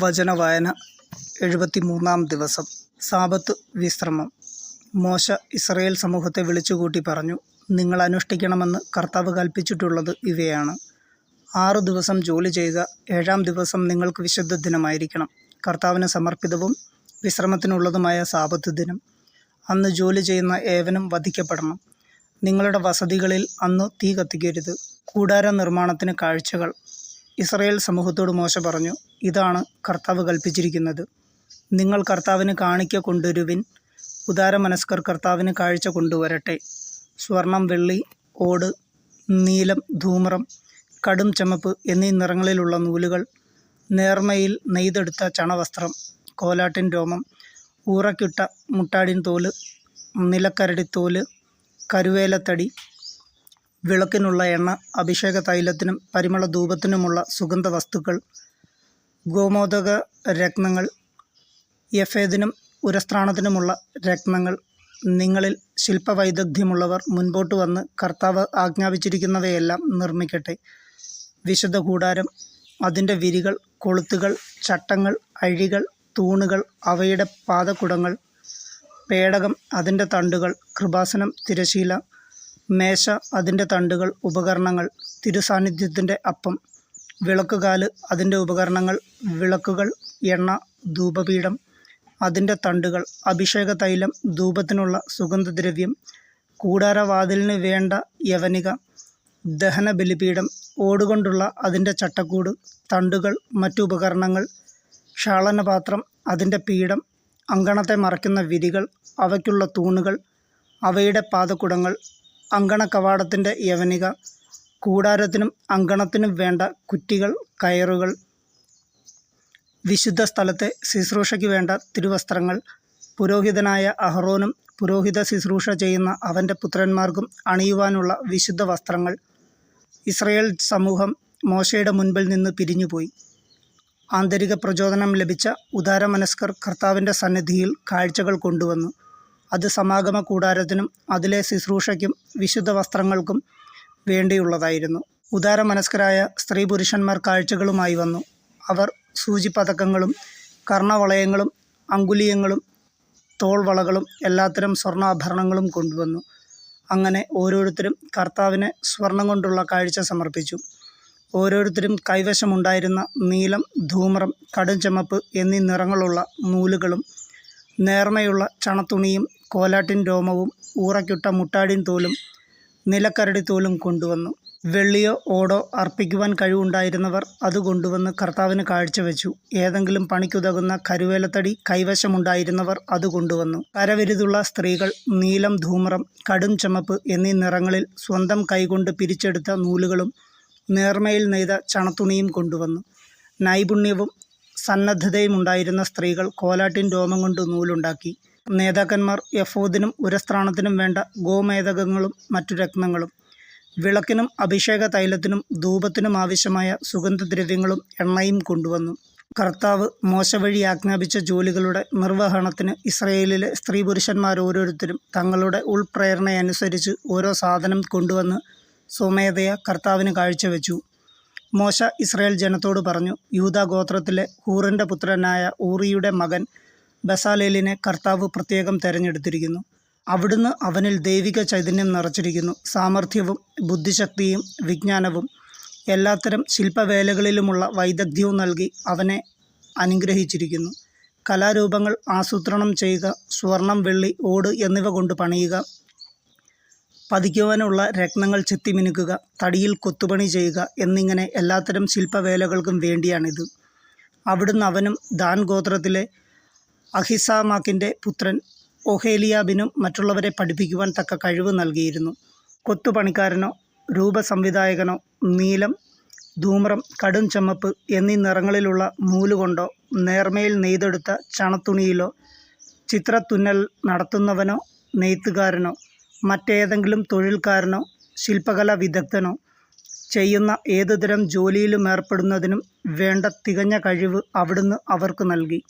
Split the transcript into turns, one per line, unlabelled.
വചനവായന എഴുപത്തിമൂന്നാം ദിവസം. സാബത്ത് വിശ്രമം. മോശ ഇസ്രയേൽ സമൂഹത്തെ വിളിച്ചുകൂട്ടി പറഞ്ഞു നിങ്ങൾ അനുഷ്ഠിക്കണമെന്ന് കർത്താവ് കൽപ്പിച്ചിട്ടുള്ളത് ഇവയാണ്. ആറു ദിവസം ജോലി ചെയ്യുക ഏഴാം ദിവസം നിങ്ങൾക്ക് വിശുദ്ധ ദിനമായിരിക്കണം. കർത്താവിന് സമർപ്പിതവും വിശ്രമത്തിനുള്ളതുമായ സാബത്ത് ദിനം. അന്ന് ജോലി ചെയ്യുന്ന ഏവനും വധിക്കപ്പെടണം. നിങ്ങളുടെ വസതികളിൽ അന്ന് തീ കത്തിക്കരുത്. കൂടാര നിർമ്മാണത്തിന് കാഴ്ചകൾ. ഇസ്രയേൽ സമൂഹത്തോട് മോശ പറഞ്ഞു ഇതാണ് കർത്താവ് കൽപ്പിച്ചിരിക്കുന്നത്. നിങ്ങൾ കർത്താവിന് കാണിക്ക കൊണ്ടുവരുവിൻ. ഉദാരമനസ്കർ കർത്താവിന് കാഴ്ച കൊണ്ടുവരട്ടെ. സ്വർണം വെള്ളി ഓട് നീലം ധൂമ്രം കടും ചമപ്പ് എന്നീ നിറങ്ങളിലുള്ള നൂലുകൾ നേർമയിൽ നെയ്തെടുത്ത ചണവസ്ത്രം കോലാട്ടിൻ രോമം ഊറക്കിട്ട മുട്ടാടിൻ തോൽ നിലക്കരടിത്തോൽ കരുവേലത്തടി വിളക്കിനുള്ള എണ്ണ അഭിഷേക തൈലത്തിനും പരിമള ധൂപത്തിനുമുള്ള സുഗന്ധ വസ്തുക്കൾ ഗോമോദക രത്നങ്ങൾ യഫേദിനും ഉരസ്ത്രാണത്തിനുമുള്ള രത്നങ്ങൾ നിങ്ങളിൽ ശില്പവൈദഗ്ധ്യമുള്ളവർ മുൻപോട്ട് വന്ന് കർത്താവ് ആജ്ഞാപിച്ചിരിക്കുന്നവയെല്ലാം നിർമ്മിക്കട്ടെ. വിശുദ്ധ കൂടാരം അതിന്റെ വിരികൾ കൊളുത്തുകൾ ചട്ടങ്ങൾ അഴികൾ തൂണുകൾ അവയുടെ പാതക്കുടങ്ങൾ പേടകം അതിന്റെ തണ്ടുകൾ കൃപാസനം തിരശീല മേശ അതിന്റെ തണ്ടുകൾ ഉപകരണങ്ങൾ തിരുസാന്നിധ്യത്തിന്റെ അപ്പം വിളക്കുകാൽ അതിന്റെ ഉപകരണങ്ങൾ വിളക്കുകൾ എണ്ണ ധൂപപീഠം അതിന്റെ തണ്ടുകൾ അഭിഷേക തൈലം ധൂപത്തിനുള്ള സുഗന്ധദ്രവ്യം കൂടാരവാതിലിന് വേണ്ട യവനിക ദഹന ബലിപീഠം ഓടുകൊണ്ടുള്ള അതിന്റെ ചട്ടക്കൂട് തണ്ടുകൾ മറ്റു ഉപകരണങ്ങൾ ക്ഷാളനപാത്രം അതിന്റെ പീഠം അങ്കണത്തെ മറയ്ക്കുന്ന വിരികൾ അവയ്ക്കുള്ള തൂണുകൾ അവയുടെ പാതക്കുടങ്ങൾ അങ്കണ കവാടത്തിന്റെ യവനിക കൂടാരത്തിനും അങ്കണത്തിനും വേണ്ട കുറ്റികൾ കയറുകൾ വിശുദ്ധ സ്ഥലത്തെ ശുശ്രൂഷയ്ക്ക് വേണ്ട തിരുവസ്ത്രങ്ങൾ പുരോഹിതനായ അഹ്റോനും പുരോഹിത ശുശ്രൂഷ ചെയ്യുന്ന അവന്റെ പുത്രന്മാർക്കും അണിയുവാനുള്ള വിശുദ്ധ വസ്ത്രങ്ങൾ. ഇസ്രയേൽ സമൂഹം മോശയുടെ മുൻപിൽ നിന്ന് പിരിഞ്ഞുപോയി. ആന്തരിക പ്രചോദനം ലഭിച്ച ഉദാരമനസ്കർ കർത്താവിന്റെ സന്നിധിയിൽ കാഴ്ചകൾ കൊണ്ടുവന്നു. അത് സമാഗമ കൂടാരത്തിനും അതിലെ ശുശ്രൂഷയ്ക്കും വിശുദ്ധ വസ്ത്രങ്ങൾക്കും വേണ്ടിയുള്ളതായിരുന്നു. ഉദാരമനസ്കരായ സ്ത്രീ പുരുഷന്മാർ കാഴ്ചകളുമായി വന്നു. അവർ സൂചിപ്പതക്കങ്ങളും കർണവളയങ്ങളും അങ്കുലിയങ്ങളും തോൾവളകളും എല്ലാത്തരം സ്വർണാഭരണങ്ങളും കൊണ്ടുവന്നു. അങ്ങനെ ഓരോരുത്തരും കർത്താവിനെ സ്വർണം കൊണ്ടുള്ള കാഴ്ച സമർപ്പിച്ചു. ഓരോരുത്തരും കൈവശമുണ്ടായിരുന്ന നീലം ധൂമ്രം കടും ചമപ്പ് എന്നീ നിറങ്ങളുള്ള നൂലുകളും നേർമയുള്ള ചണത്തുണിയും കോലാട്ടിൻ രോമവും ഊറയ്ക്കുട്ട മുട്ടാടിൻ തോലും നിലക്കരടി തോലും കൊണ്ടുവന്നു. വെള്ളിയോ ഓടോ അർപ്പിക്കുവാൻ കഴിവുണ്ടായിരുന്നവർ അത് കൊണ്ടുവന്ന് കർത്താവിന് കാഴ്ചവെച്ചു. ഏതെങ്കിലും പണിക്കുതകുന്ന കരുവേലത്തടി കൈവശമുണ്ടായിരുന്നവർ അത് കൊണ്ടുവന്നു. കരവിരുതുള്ള സ്ത്രീകൾ നീലം ധൂമ്രം കടും ചുമപ്പ് എന്നീ നിറങ്ങളിൽ സ്വന്തം കൈകൊണ്ട് പിരിച്ചെടുത്ത നൂലുകളും നേർമയിൽ നെയ്ത ചണത്തുണിയും കൊണ്ടുവന്നു. നൈപുണ്യവും സന്നദ്ധതയും ഉണ്ടായിരുന്ന സ്ത്രീകൾ കോലാട്ടിൻ രോമം കൊണ്ട് നൂലുണ്ടാക്കി. നേതാക്കന്മാർ യഫോദിനും ഉരസ്ത്രാണത്തിനും വേണ്ട ഗോമേതകങ്ങളും മറ്റു രത്നങ്ങളും വിളക്കിനും അഭിഷേക തൈലത്തിനും ധൂപത്തിനും ആവശ്യമായ സുഗന്ധദ്രവ്യങ്ങളും എണ്ണയും കൊണ്ടുവന്നു. കർത്താവ് മോശ വഴി ആജ്ഞാപിച്ച ജോലികളുടെ നിർവഹണത്തിന് ഇസ്രയേലിലെ സ്ത്രീ പുരുഷന്മാർ ഓരോരുത്തരും തങ്ങളുടെ ഉൾപ്രേരണയനുസരിച്ച് ഓരോ സാധനം കൊണ്ടുവന്ന് സ്വമേധയ കർത്താവിന് കാഴ്ചവെച്ചു. മോശ ഇസ്രയേൽ ജനത്തോട് പറഞ്ഞു യൂദാ ഗോത്രത്തിലെ ഹൂറിന്റെ പുത്രനായ ഊറിയുടെ മകൻ ബസാലേലിനെ കർത്താവ് പ്രത്യേകം തിരഞ്ഞെടുത്തിരിക്കുന്നു. അവിടുന്ന് അവനിൽ ദൈവിക ചൈതന്യം നിറച്ചിരിക്കുന്നു. സാമർഥ്യവും ബുദ്ധിശക്തിയും വിജ്ഞാനവും എല്ലാത്തരം ശില്പവേലകളിലുമുള്ള വൈദഗ്ധ്യവും നൽകി അവനെ അനുഗ്രഹിച്ചിരിക്കുന്നു. കലാരൂപങ്ങൾ ആസൂത്രണം ചെയ്യുക സ്വർണം വെള്ളി ഓട് എന്നിവ കൊണ്ട് പണിയുക പതിക്കുവാനുള്ള രത്നങ്ങൾ ചെത്തിമിനുക്കുക തടിയിൽ കൊത്തുപണി ചെയ്യുക എന്നിങ്ങനെ എല്ലാത്തരം ശില്പവേലകൾക്കും വേണ്ടിയാണിത്. അവിടുന്ന് അവനും ദാൻ ഗോത്രത്തിലെ അഹിസാമാക്കിന്റെ പുത്രൻ ഒഹേലിയാബിനും മറ്റുള്ളവരെ പഠിപ്പിക്കുവാൻ തക്ക കഴിവ് നൽകിയിരുന്നു. കൊത്തുപണിക്കാരനോ രൂപസംവിധായകനോ നീലം ധൂമ്രം കടും ചമ്മപ്പ് എന്നീ നിറങ്ങളിലുള്ള നൂലുകൊണ്ടോ നേർമയിൽ നെയ്തെടുത്ത ചണത്തുണിയിലോ ചിത്രത്തുന്നൽ നടത്തുന്നവനോ നെയ്ത്തുകാരനോ മറ്റേതെങ്കിലും തൊഴിൽക്കാരനോ ശില്പകലാ വിദഗ്ധനോ ചെയ്യുന്ന ഏതുതരം ജോലിയിലും ഏർപ്പെടുന്നതിനും വേണ്ട തികഞ്ഞ കഴിവ് അവിടുന്ന് അവർക്ക് നൽകി.